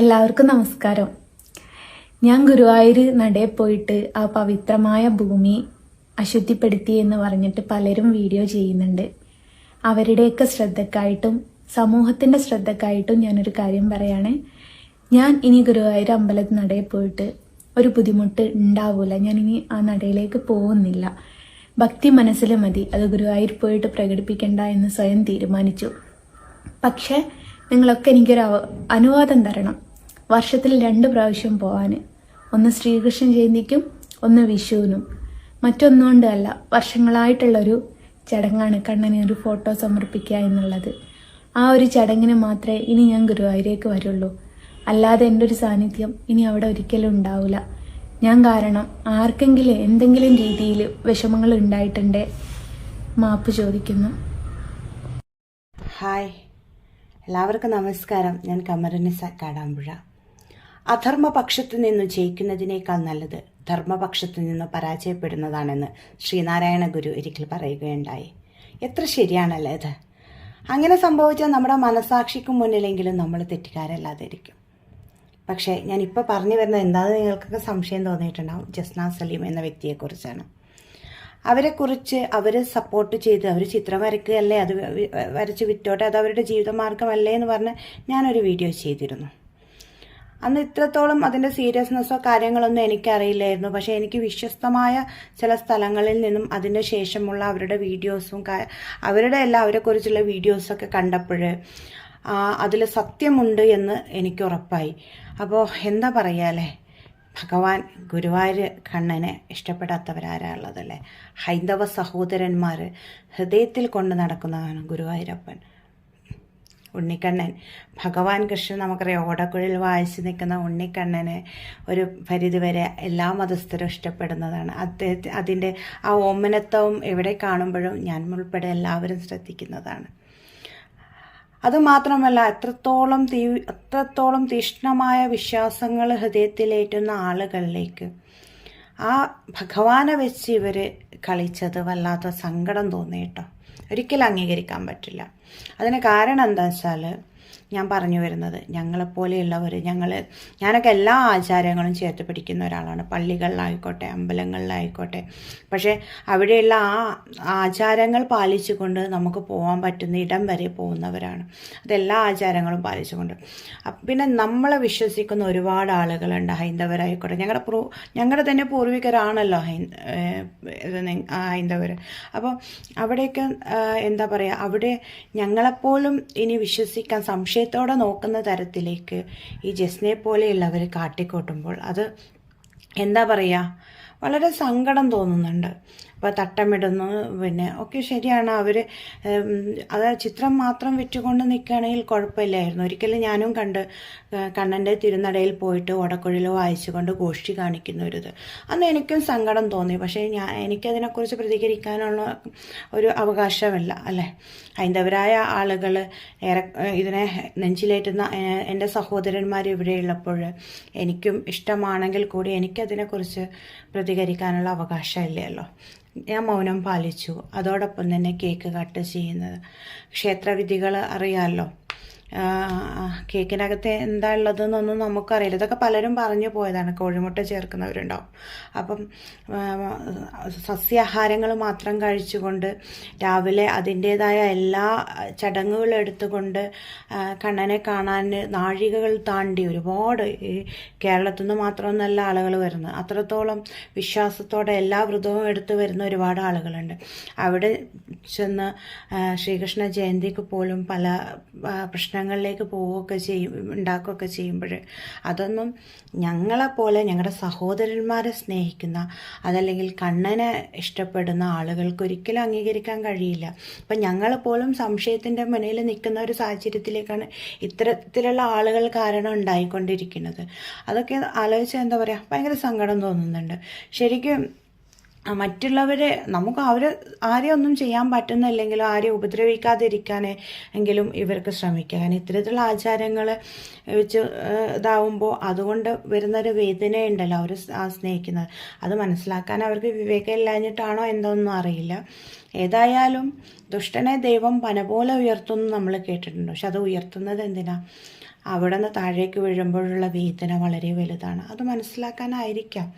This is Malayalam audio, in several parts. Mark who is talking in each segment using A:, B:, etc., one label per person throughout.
A: എല്ലാവർക്കും നമസ്കാരം. ഞാൻ ഗുരുവായൂർ നടയിൽ പോയിട്ട് ആ പവിത്രമായ ഭൂമി അശുദ്ധിപ്പെടുത്തി എന്ന് പറഞ്ഞിട്ട് പലരും വീഡിയോ ചെയ്യുന്നുണ്ട്. അവരുടെയൊക്കെ ശ്രദ്ധക്കായിട്ടും സമൂഹത്തിന്റെ ശ്രദ്ധക്കായിട്ടും ഞാനൊരു കാര്യം പറയാണ്. ഞാൻ ഇനി ഗുരുവായൂർ അമ്പലത്തിൽ നടയിൽ പോയിട്ട് ഒരു ബുദ്ധിമുട്ട് ഉണ്ടാവില്ല ഞാൻ ഇനി ആ നടയിലേക്ക് പോകുന്നില്ല. ഭക്തി മനസ്സിൽ മതി. അത് ഗുരുവായൂർ പോയിട്ട് പ്രകടിപ്പിക്കണ്ട എന്ന് സ്വയം തീരുമാനിച്ചു. പക്ഷേ നിങ്ങളൊക്കെ എനിക്കൊരു അനുവാദം തരണം. വർഷത്തിൽ രണ്ട് പ്രാവശ്യം പോവാൻ ഒന്ന് ശ്രീകൃഷ്ണ ജയന്തിക്കും ഒന്ന് വിഷുവിനും. മറ്റൊന്നുകൊണ്ടല്ല വർഷങ്ങളായിട്ടുള്ളൊരു ചടങ്ങാണ് കണ്ണനെ ഒരു ഫോട്ടോ സമർപ്പിക്കുക എന്നുള്ളത്. ആ ഒരു ചടങ്ങിന് മാത്രമേ ഇനി ഞാൻ ഗുരുവായൂരേക്ക് വരുള്ളൂ. അല്ലാതെ എന്റെ ഒരു സാന്നിധ്യം ഇനി അവിടെ ഒരിക്കലും ഉണ്ടാവില്ല ഞാൻ കാരണം ആർക്കെങ്കിലും എന്തെങ്കിലും രീതിയിൽ വിഷമങ്ങൾ ഉണ്ടായിട്ടുണ്ടേ? മാപ്പ് ചോദിക്കുന്നു.
B: ഹായ്. എല്ലാവർക്കും നമസ്കാരം. ഞാൻ കമരനിസ കാടാമ്പുഴ. അധർമ്മപക്ഷത്ത് നിന്ന് ജയിക്കുന്നതിനേക്കാൾ നല്ലത് ധർമ്മപക്ഷത്ത് നിന്ന് പരാജയപ്പെടുന്നതാണെന്ന് ശ്രീനാരായണ ഗുരു ഒരിക്കൽ പറയുകയുണ്ടായി. എത്ര ശരിയാണല്ലേ ഇത്? അങ്ങനെ സംഭവിച്ചാൽ നമ്മുടെ മനസാക്ഷിക്ക് മുന്നിലെങ്കിലും നമ്മൾ തെറ്റുകാരല്ലാതിരിക്കും. പക്ഷേ ഞാൻ ഇപ്പോൾ പറഞ്ഞു വരുന്നത് എന്താണെന്ന് നിങ്ങൾക്കൊക്കെ സംശയം തോന്നിയിട്ടുണ്ടാവും. ജസ്ന സലീം എന്ന വ്യക്തിയെക്കുറിച്ചാണ്. അവരെക്കുറിച്ച് അവർ സപ്പോർട്ട് ചെയ്ത് അവർ ചിത്രം വരയ്ക്കുകയല്ലേ? അത് വരച്ച് വിറ്റോട്ടെ അത് അവരുടെ ജീവിതമാർഗമല്ലേ എന്ന് പറഞ്ഞ് ഞാനൊരു വീഡിയോ ചെയ്തിരുന്നു. അന്ന് ഇത്രത്തോളം അതിന്റെ സീരിയസ്നെസ്സോ കാര്യങ്ങളൊന്നും എനിക്കറിയില്ലായിരുന്നു. പക്ഷേ എനിക്ക് വിശ്വസ്തമായ ചില സ്ഥലങ്ങളിൽ നിന്നും അതിന്റെ ശേഷമുള്ള അവരുടെ വീഡിയോസും അവരുടെ എല്ലാം അവരെക്കുറിച്ചുള്ള വീഡിയോസൊക്കെ കണ്ടപ്പോൾ അതിൽ സത്യമുണ്ട് എന്ന് എനിക്ക് ഉറപ്പായി. അപ്പോൾ എന്താ പറയാല്ലേ ഭഗവാൻ ഗുരുവായൂർ കണ്ണനെ ഇഷ്ടപ്പെടാത്തവരാരാ ഉള്ളതല്ലേ ഹൈന്ദവ സഹോദരന്മാർ ഹൃദയത്തിൽ കൊണ്ട് നടക്കുന്നതാണ് ഗുരുവായൂരപ്പൻ. ഉണ്ണിക്കണ്ണൻ. ഭഗവാൻ കൃഷ്ണൻ നമുക്കറിയാം ഓടക്കുഴൽ വായിച്ചു നിൽക്കുന്ന ഉണ്ണിക്കണ്ണനെ ഒരു പരിധിവരെ എല്ലാ മതസ്ഥരും ഇഷ്ടപ്പെടുന്നതാണ്. അദ്ദേഹത്തെ അതിന്റെ ആ ഓമനത്വം എവിടെ കാണുമ്പോഴും ഞാൻ ഉൾപ്പെടെ എല്ലാവരും ശ്രദ്ധിക്കുന്നതാണ്. അതുമാത്രമല്ല എത്രത്തോളം തീ എത്രത്തോളം തീഷ്ണമായ വിശ്വാസങ്ങൾ ഹൃദയത്തിലേറ്റുന്ന ആളുകളിലേക്ക് ആ ഭഗവാനെ വെച്ച് ഇവർ കളിച്ചത് വല്ലാത്ത സങ്കടം തോന്നി കേട്ടോ. ഒരിക്കലും അംഗീകരിക്കാൻ പറ്റില്ല. അതിന് കാരണം എന്താ വെച്ചാൽ ഞാൻ പറഞ്ഞു വരുന്നത്. ഞങ്ങളെപ്പോലെയുള്ളവർ ഞങ്ങൾ ഞാനൊക്കെ എല്ലാ ആചാരങ്ങളും ചേർത്ത് പിടിക്കുന്ന ഒരാളാണ്. പള്ളികളിലായിക്കോട്ടെ അമ്പലങ്ങളിലായിക്കോട്ടെ. പക്ഷേ അവിടെയുള്ള ആ ആചാരങ്ങൾ പാലിച്ചുകൊണ്ട് നമുക്ക് പോകാൻ പറ്റുന്ന ഇടം വരെ പോകുന്നവരാണ്. അതെല്ലാ ആചാരങ്ങളും പാലിച്ചുകൊണ്ട്. പിന്നെ നമ്മളെ വിശ്വസിക്കുന്ന ഒരുപാട് ആളുകളുണ്ട്. ഹൈന്ദവരായിക്കോട്ടെ. ഞങ്ങളുടെ പ്രൂ ഞങ്ങളുടെ തന്നെ പൂർവികരാണല്ലോ ഹൈ ഹൈന്ദവർ അപ്പോൾ അവിടെയൊക്കെ എന്താ പറയുക അവിടെ ഞങ്ങളെപ്പോലും ഇനി വിശ്വസിക്കാൻ സംശയത്തോടെ നോക്കുന്ന തരത്തിലേക്ക് ഈ ജസ്നെ പോലെയുള്ളവർ കാട്ടിക്കൂട്ടുമ്പോൾ അത് എന്താ പറയുക വളരെ സങ്കടം തോന്നുന്നുണ്ട്. അപ്പോൾ തട്ടമിടുന്നു. പിന്നെ ഒക്കെ ശരിയാണ്. അവർ അത് ചിത്രം മാത്രം വിറ്റുകൊണ്ട് നിൽക്കുകയാണെങ്കിൽ കുഴപ്പമില്ലായിരുന്നു. ഒരിക്കലും ഞാനും കണ്ട് കണ്ണന്റെ തിരുനടയിൽ പോയിട്ട് ഓടക്കുഴൽ വായിച്ചുകൊണ്ട് ഗോഷ്ഠി കാണിക്കുന്ന ഒരു ഇത്. അന്ന് എനിക്കും സങ്കടം തോന്നി. പക്ഷേ ഞാൻ എനിക്കതിനെക്കുറിച്ച് പ്രതികരിക്കാനുള്ള ഒരു അവകാശമില്ല അല്ലേ? ഹൈന്ദവരായ ആളുകൾ ഏറെ ഇതിനെ നെഞ്ചിലേറ്റുന്ന എന്റെ സഹോദരന്മാർ ഇവിടെയുള്ളപ്പോൾ എനിക്കും ഇഷ്ടമാണെങ്കിൽ കൂടി എനിക്കതിനെക്കുറിച്ച് പ്രതികരിക്കാനുള്ള അവകാശമില്ലല്ലോ. ഞാൻ മൗനം പാലിച്ചു. അതോടൊപ്പം തന്നെ കേക്ക് കട്ട് ചെയ്യുന്നത്. ക്ഷേത്രവിധികൾ അറിയാമല്ലോ കേക്കിനകത്ത് എന്താ ഉള്ളതെന്നൊന്നും നമുക്കറിയില്ല. ഇതൊക്കെ പലരും പറഞ്ഞു പോയതാണ്. കോഴിമുട്ട ചേർക്കുന്നവരുണ്ടാവും. അപ്പം സസ്യാഹാരങ്ങൾ മാത്രം കഴിച്ചുകൊണ്ട് രാവിലെ അതിന്റേതായ എല്ലാ ചടങ്ങുകളും എടുത്തുകൊണ്ട് കണ്ണനെ കാണാൻ നാഴികകൾ താണ്ടി ഒരുപാട് ഈ കേരളത്തിൽ നിന്ന് മാത്രമൊന്നല്ല ആളുകൾ വരുന്നത്. അത്രത്തോളം വിശ്വാസത്തോടെ എല്ലാ വ്രതവും എടുത്തു വരുന്ന ഒരുപാട് ആളുകളുണ്ട്. അവിടെ ചെന്ന് ശ്രീകൃഷ്ണ ജയന്തിക്ക് പോലും പല ആ, പ്രശ്നങ്ങളിലേക്ക് പോവുകയൊക്കെ ചെയ്യും ഉണ്ടാക്കുകയൊക്കെ ചെയ്യുമ്പോൾ അതൊന്നും ഞങ്ങളെപ്പോലെ ഞങ്ങളുടെ സഹോദരന്മാരെ സ്നേഹിക്കുന്ന അതല്ലെങ്കിൽ കണ്ണനെ ഇഷ്ടപ്പെടുന്ന ആളുകൾക്ക് ഒരിക്കലും അംഗീകരിക്കാൻ കഴിയില്ല. അപ്പം ഞങ്ങളെപ്പോലും പോലും സംശയത്തിന്റെ മുന്നിൽ നിൽക്കുന്ന ഒരു സാഹചര്യത്തിലേക്കാണ് ഇത്തരത്തിലുള്ള ആളുകൾ കാരണം ഉണ്ടായിക്കൊണ്ടിരിക്കുന്നത്. അതൊക്കെ ആലോചിച്ചാൽ എന്താ പറയുക ഭയങ്കര സങ്കടം തോന്നുന്നുണ്ട്. ശരിക്കും മറ്റുള്ളവരെ നമുക്ക് അവരെ ആരെയും ഒന്നും ചെയ്യാൻ പറ്റുന്നില്ലെങ്കിലും ആരെയും ഉപദ്രവിക്കാതിരിക്കാൻ എങ്കിലും ഇവർക്ക് ശ്രമിക്കുക. കാരണം ഇത്തരത്തിലുള്ള ആചാരങ്ങൾ വെച്ച് ഇതാവുമ്പോൾ അതുകൊണ്ട് വരുന്നൊരു വേദനയുണ്ടല്ലോ അവർ സ്നേഹിക്കുന്നത്. അത് മനസ്സിലാക്കാൻ അവർക്ക് വിവേകം ഇല്ലാഞ്ഞിട്ടാണോ എന്തോന്നും അറിയില്ല. ഏതായാലും ദുഷ്ടനെ ദൈവം പനപോലെ ഉയർത്തുന്നു നമ്മൾ കേട്ടിട്ടുണ്ട്. പക്ഷെ അത് ഉയർത്തുന്നത് എന്തിനാ? അവിടെ നിന്ന് താഴേക്ക് വീഴുമ്പോഴുള്ള വേദന വളരെ വലുതാണ്. അത് മനസ്സിലാക്കാനായിരിക്കാം.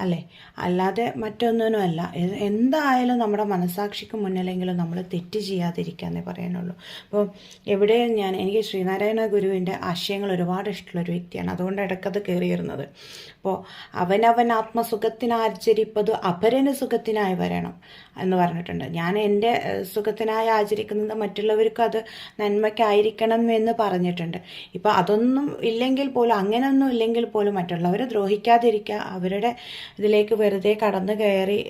B: അല്ലേ? അല്ലാതെ മറ്റൊന്നിനുമല്ല. എന്തായാലും നമ്മുടെ മനസാക്ഷിക്ക് മുന്നിലെങ്കിലും നമ്മൾ തെറ്റ് ചെയ്യാതിരിക്കാന്നേ പറയാനുള്ളൂ. അപ്പോൾ എവിടെ ഞാൻ എനിക്ക് ശ്രീനാരായണ ഗുരുവിന്റെ ആശയങ്ങൾ ഒരുപാട് ഇഷ്ടമുള്ള ഒരു വ്യക്തിയാണ്. അതുകൊണ്ട് ഇടയ്ക്കത് കയറി വരുന്നത്. അപ്പോൾ അവനവൻ ആത്മസുഖത്തിനാചരിപ്പത് അപരന് സുഖത്തിനായി വരണം എന്ന് പറഞ്ഞിട്ടുണ്ട്. ഞാൻ എന്റെ സുഖത്തിനായി ആചരിക്കുന്നത് മറ്റുള്ളവർക്കും അത് നന്മയ്ക്കായിരിക്കണം എന്ന് പറഞ്ഞിട്ടുണ്ട്. ഇപ്പോൾ അതൊന്നും ഇല്ലെങ്കിൽ പോലും അങ്ങനെയൊന്നും ഇല്ലെങ്കിൽ പോലും മറ്റുള്ളവരെ ദ്രോഹിക്കാതിരിക്കുക അവരുടെ ഇതിലേക്ക് വെറുതെ കടന്നു കയറി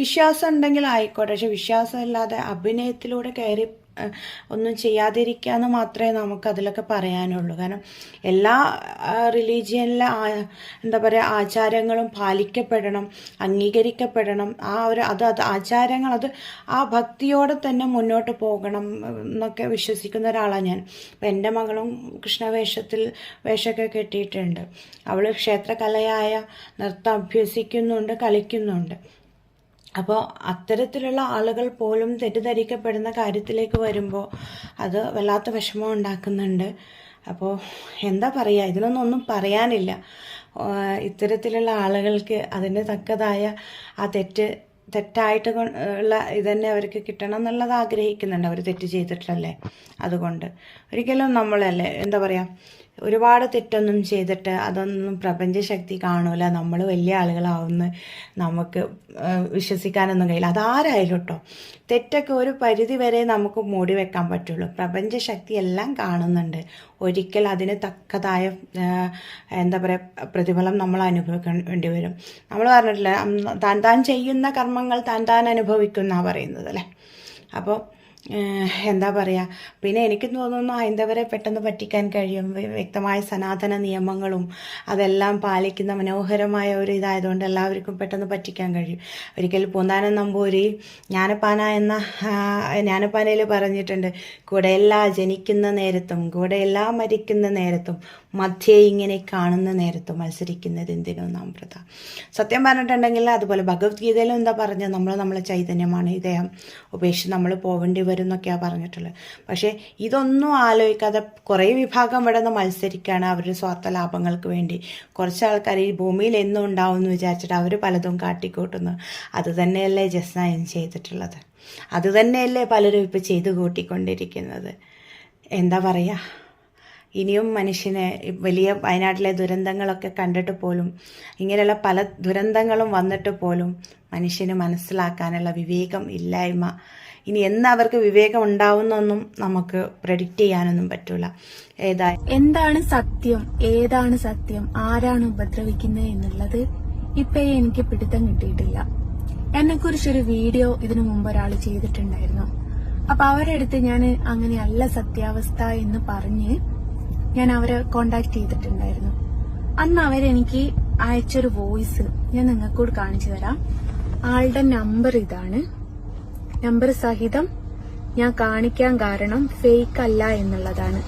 B: വിശ്വാസം ഉണ്ടെങ്കിൽ ആയിക്കോട്ടെ. പക്ഷെ വിശ്വാസമില്ലാതെ അഭിനയത്തിലൂടെ കയറി ഒന്നും ചെയ്യാതിരിക്കുക എന്ന് മാത്രമേ നമുക്ക് അതിലൊക്കെ പറയാനുള്ളൂ. കാരണം എല്ലാ റിലീജിയനിലെ എന്താ പറയുക ആചാരങ്ങളും പാലിക്കപ്പെടണം അംഗീകരിക്കപ്പെടണം. ആ ഒരു അത് അത് ആചാരങ്ങൾ അത് ആ ഭക്തിയോടെ തന്നെ മുന്നോട്ട് പോകണം എന്നൊക്കെ വിശ്വസിക്കുന്ന ഒരാളാണ് ഞാൻ. അപ്പം എന്റെ മകളും കൃഷ്ണവേഷത്തിൽ വേഷമൊക്കെ കെട്ടിയിട്ടുണ്ട്. അവൾ ക്ഷേത്രകലയായ നൃത്തം അഭ്യസിക്കുന്നുണ്ട് കളിക്കുന്നുണ്ട്. അപ്പോൾ അത്തരത്തിലുള്ള ആളുകൾ പോലും തെറ്റിദ്ധരിക്കപ്പെടുന്ന കാര്യത്തിലേക്ക് വരുമ്പോൾ അത് വല്ലാത്ത വിഷമം ഉണ്ടാക്കുന്നുണ്ട്. അപ്പോൾ എന്താ പറയുക ഇതിനൊന്നും ഒന്നും പറയാനില്ല. ഇത്തരത്തിലുള്ള ആളുകൾക്ക് അതിന് തക്കതായ ആ തെറ്റ് തെറ്റായിട്ട് ഉള്ള ഇതന്നെ അവർക്ക് കിട്ടണം എന്നുള്ളത് ആഗ്രഹിക്കുന്നുണ്ട്. അവർ തെറ്റ് ചെയ്തിട്ടല്ലേ? അതുകൊണ്ട്. ഒരിക്കലും നമ്മളല്ലേ എന്താ പറയുക ഒരുപാട് തെറ്റൊന്നും ചെയ്തിട്ട് അതൊന്നും പ്രപഞ്ചശക്തി കാണൂല. നമ്മൾ വലിയ ആളുകളാവുന്ന നമുക്ക് വിശ്വസിക്കാനൊന്നും കഴിയില്ല. അതാരായാലും കേട്ടോ. തെറ്റൊക്കെ ഒരു പരിധി വരെ നമുക്ക് മൂടി വെക്കാൻ പറ്റുള്ളൂ. പ്രപഞ്ചശക്തി എല്ലാം കാണുന്നുണ്ട്. ഒരിക്കൽ അതിന് തക്കതായ എന്താ പറയുക പ്രതിഫലം നമ്മൾ അനുഭവിക്കേണ്ടി വരും. നമ്മൾ പറഞ്ഞിട്ടില്ല താൻ താൻ ചെയ്യുന്ന കർമ്മങ്ങൾ താൻ താൻ അനുഭവിക്കുന്ന പറയുന്നത് അല്ലേ? അപ്പോൾ എന്താ പറയുക പിന്നെ എനിക്ക് തോന്നുന്നു ഹൈന്ദവരെ പെട്ടെന്ന് പറ്റിക്കാൻ കഴിയും. വ്യക്തമായ സനാതന നിയമങ്ങളും അതെല്ലാം പാലിക്കുന്ന മനോഹരമായ ഒരു ഇതായതുകൊണ്ട് എല്ലാവർക്കും പെട്ടെന്ന് പറ്റിക്കാൻ കഴിയും. ഒരിക്കൽ പൂന്താനം നമ്പൂരി ജ്ഞാനപ്പാന എന്ന ജ്ഞാനപ്പാനയിൽ പറഞ്ഞിട്ടുണ്ട് കൂടെയെല്ലാം ജനിക്കുന്ന നേരത്തും കൂടെയെല്ലാം മരിക്കുന്ന നേരത്തും മധ്യേ ഇങ്ങനെ കാണുന്ന നേരത്തും മത്സരിക്കുന്നത് എന്തിനു നമ്രത സത്യം പറഞ്ഞിട്ടുണ്ടെങ്കിൽ അതുപോലെ ഭഗവത്ഗീതയിലും എന്താ പറഞ്ഞത്? നമ്മൾ നമ്മളെ ചൈതന്യമാണ്. ഇദ്ദേഹം ഉപേക്ഷിച്ച് നമ്മൾ പോവേണ്ടി വരും എന്നൊക്കെയാണ് പറഞ്ഞിട്ടുള്ളത്. പക്ഷേ ഇതൊന്നും ആലോചിക്കാതെ കുറേ വിഭാഗം ഇവിടെ നിന്ന് മത്സരിക്കുകയാണ് അവരുടെ സ്വാർത്ഥ ലാഭങ്ങൾക്ക് വേണ്ടി. കുറച്ച് ആൾക്കാർ ഈ ഭൂമിയിൽ എന്നും ഉണ്ടാവും എന്ന് വിചാരിച്ചിട്ട് അവർ പലതും കാട്ടിക്കൂട്ടുന്നു. അത് തന്നെയല്ലേ ജസ്നായൻ ചെയ്തിട്ടുള്ളത്. അത് തന്നെയല്ലേ പലരും ഇപ്പോൾ ചെയ്തു കൂട്ടിക്കൊണ്ടിരിക്കുന്നത്. എന്താ പറയുക ഇനിയും മനുഷ്യനെ വലിയ വയനാട്ടിലെ ദുരന്തങ്ങളൊക്കെ കണ്ടിട്ട് പോലും ഇങ്ങനെയുള്ള പല ദുരന്തങ്ങളും വന്നിട്ട് പോലും മനുഷ്യന് മനസ്സിലാക്കാനുള്ള വിവേകം ഇല്ലായ്മ ഇനി എന്ന് അവർക്ക് വിവേകം ഉണ്ടാവുന്നൊന്നും നമുക്ക് പ്രഡിക്റ്റ് ചെയ്യാനൊന്നും പറ്റൂല. ഏതാ
A: എന്താണ് സത്യം? ഏതാണ് സത്യം? ആരാണ് ഉപദ്രവിക്കുന്നത് എന്നുള്ളത് ഇപ്പൊ എനിക്ക് പിടുത്തം കിട്ടിയിട്ടില്ല. എന്നെ കുറിച്ചൊരു വീഡിയോ ഇതിനു മുമ്പ് ഒരാൾ ചെയ്തിട്ടുണ്ടായിരുന്നു. അപ്പൊ അവരുടെ അടുത്ത് ഞാൻ അങ്ങനെയല്ല സത്യാവസ്ഥ എന്ന് പറഞ്ഞ് ഞാൻ അവരെ കോണ്ടാക്ട് ചെയ്തിട്ടുണ്ടായിരുന്നു. അന്ന് അവരെനിക്ക് അയച്ചൊരു വോയിസ് ഞാൻ നിങ്ങൾക്കോട് കാണിച്ചു തരാം. ആളുടെ നമ്പർ ഇതാണ്. നമ്പർ സഹിതം ഞാൻ കാണിക്കാൻ കാരണം ഫേക്ക് അല്ല എന്നുള്ളതാണ്.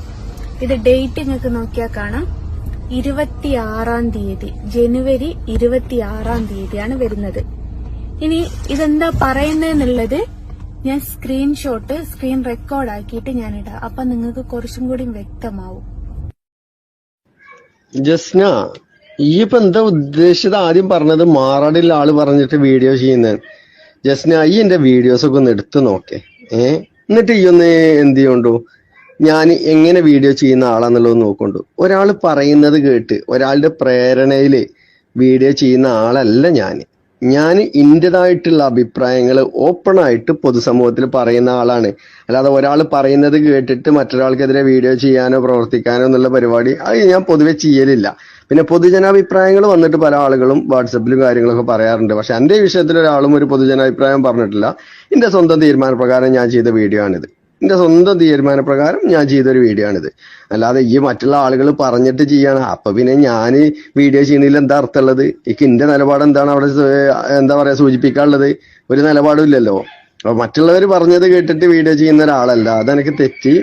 A: ഇത് ഡേറ്റ് നിങ്ങൾക്ക് നോക്കിയാൽ കാണാം. ഇരുപത്തിയാറാം തീയതി ജനുവരി ഇരുപത്തിയാറാം തീയതിയാണ് വരുന്നത്. ഇനി ഇതെന്താ പറയുന്നതെന്നുള്ളത് ഞാൻ സ്ക്രീൻഷോട്ട് സ്ക്രീൻ റെക്കോർഡ് ആക്കിയിട്ട് ഞാൻ ഇടാം. അപ്പൊ നിങ്ങൾക്ക് കുറച്ചും കൂടി വ്യക്തമാവും.
C: ജസ്ന ഈ ഇപ്പൊ എന്താ ഉദ്ദേശിച്ചത്? ആദ്യം പറഞ്ഞത് മാറാടില്ല ആൾ പറഞ്ഞിട്ട് വീഡിയോ ചെയ്യുന്നത്. ജസ്ന ഈ എന്റെ വീഡിയോസ് ഒക്കെ ഒന്ന് എടുത്തു നോക്കേ. ഏ? എന്നിട്ട് ഈ ഒന്ന് എന്ത് ചെയ്യണ്ടു? ഞാൻ എങ്ങനെ വീഡിയോ ചെയ്യുന്ന ആളാന്നുള്ളത് നോക്കണ്ടു. ഒരാൾ പറയുന്നത് കേട്ട് ഒരാളുടെ പ്രേരണയിൽ വീഡിയോ ചെയ്യുന്ന ആളല്ല ഞാൻ ഞാൻ എന്റെതായിട്ടുള്ള അഭിപ്രായങ്ങൾ ഓപ്പൺ ആയിട്ട് പൊതുസമൂഹത്തിൽ പറയുന്ന ആളാണ്. അല്ലാതെ ഒരാൾ പറയുന്നത് കേട്ടിട്ട് മറ്റൊരാൾക്കെതിരെ വീഡിയോ ചെയ്യാനോ പ്രവർത്തിക്കാനോ എന്നുള്ള പരിപാടി അത് ഞാൻ പൊതുവെ ചെയ്യലില്ല. പിന്നെ പൊതുജനാഭിപ്രായങ്ങൾ വന്നിട്ട് പല ആളുകളും വാട്സപ്പിലും കാര്യങ്ങളൊക്കെ പറയാറുണ്ട്. പക്ഷെ എന്റെ വിഷയത്തിൽ ഒരാളും ഒരു പൊതുജനാഭിപ്രായം പറഞ്ഞിട്ടില്ല. എന്റെ സ്വന്തം തീരുമാനപ്രകാരം ഞാൻ ചെയ്ത വീഡിയോ ആണിത് എന്റെ സ്വന്തം തീരുമാനപ്രകാരം ഞാൻ ചെയ്തൊരു വീഡിയോ ആണിത് അല്ലാതെ ഈ മറ്റുള്ള ആളുകൾ പറഞ്ഞിട്ട് ചെയ്യാണ്. അപ്പൊ പിന്നെ ഞാൻ വീഡിയോ ചെയ്യുന്നതിൽ എന്താ അർത്ഥമുള്ളത്? എനിക്ക് എന്റെ നിലപാട് എന്താണ് അവിടെ എന്താ പറയാ സൂചിപ്പിക്കാനുള്ളത്? ഒരു നിലപാടും ഇല്ലല്ലോ. അപ്പൊ മറ്റുള്ളവർ പറഞ്ഞത് കേട്ടിട്ട് വീഡിയോ ചെയ്യുന്ന ഒരാളല്ല. അതെനിക്ക് തെറ്റി.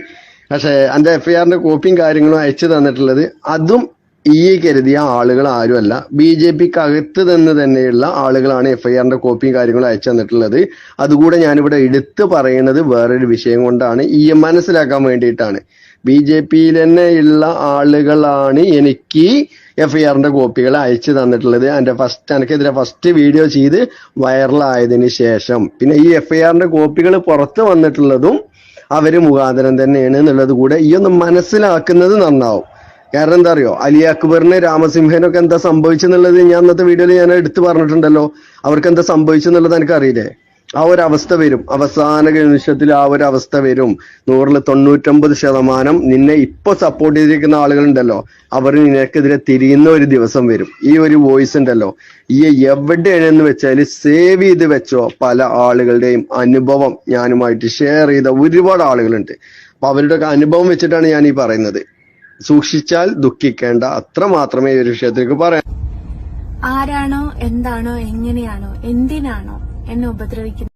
C: പക്ഷേ എന്റെ എഫ് ഐ കോപ്പിയും കാര്യങ്ങളും അയച്ചു തന്നിട്ടുള്ളത്. അതും ഈ കരുതിയ ആളുകൾ ആരുമല്ല. ബി ജെ പിക്ക് അകത്ത് നിന്ന് തന്നെയുള്ള ആളുകളാണ് എഫ് ഐ ആറിന്റെ കോപ്പിയും കാര്യങ്ങളും അയച്ചു തന്നിട്ടുള്ളത്. അതുകൂടെ ഞാനിവിടെ എടുത്തു പറയുന്നത് വേറൊരു വിഷയം കൊണ്ടാണ്. ഈ മനസ്സിലാക്കാൻ വേണ്ടിയിട്ടാണ്. ബി ജെ പിയിൽ തന്നെ ഉള്ള ആളുകളാണ് എനിക്ക് എഫ് ഐ ആറിന്റെ കോപ്പികൾ അയച്ചു തന്നിട്ടുള്ളത്. എന്റെ ഫസ്റ്റ് എനിക്കെതിരെ ഫസ്റ്റ് വീഡിയോ ചെയ്ത് വൈറലായതിനു ശേഷം. പിന്നെ ഈ എഫ് ഐ ആറിന്റെ കോപ്പികൾ പുറത്ത് വന്നിട്ടുള്ളതും അവർ മുഖാന്തരം തന്നെയാണ് എന്നുള്ളത് കൂടെ ഈ ഒന്ന് മനസ്സിലാക്കുന്നത് നന്നാവും. കാരണം എന്താ അറിയോ? അലി അക്ബറിന് രാമസിംഹനൊക്കെ എന്താ സംഭവിച്ചെന്നുള്ളത് ഞാൻ അന്നത്തെ വീഡിയോയിൽ ഞാൻ എടുത്തു പറഞ്ഞിട്ടുണ്ടല്ലോ. അവർക്ക് എന്താ സംഭവിച്ചെന്നുള്ളത് എനിക്ക് അറിയില്ലേ ആ ഒരു അവസ്ഥ വരും. അവസാന നിമിഷത്തിൽ ആ ഒരു അവസ്ഥ വരും. നൂറിൽ തൊണ്ണൂറ്റൊമ്പത് ശതമാനം നിന്നെ ഇപ്പൊ സപ്പോർട്ട് ചെയ്തിരിക്കുന്ന ആളുകളുണ്ടല്ലോ. അവർ നിനക്കെതിരെ തിരിയുന്ന ഒരു ദിവസം വരും. ഈ ഒരു വോയിസ് ഉണ്ടല്ലോ. ഈ എവിടെയാണെന്ന് വെച്ചാൽ സേവ് ചെയ്ത് വെച്ചോ പല ആളുകളുടെയും അനുഭവം ഞാനുമായിട്ട് ഷെയർ ചെയ്ത ഒരുപാട് ആളുകളുണ്ട്. അപ്പൊ അവരുടെ അനുഭവം വെച്ചിട്ടാണ് ഞാൻ ഈ പറയുന്നത്. സൂക്ഷിച്ചാൽ ദുഃഖിക്കേണ്ട. അത്ര മാത്രമേ ഈ ഒരു വിഷയത്തിലേക്ക് പറയാൻ
A: ആരാണോ എന്താണോ എങ്ങനെയാണോ എന്തിനാണോ എന്നെ ഉപദ്രവിക്കുന്നത്?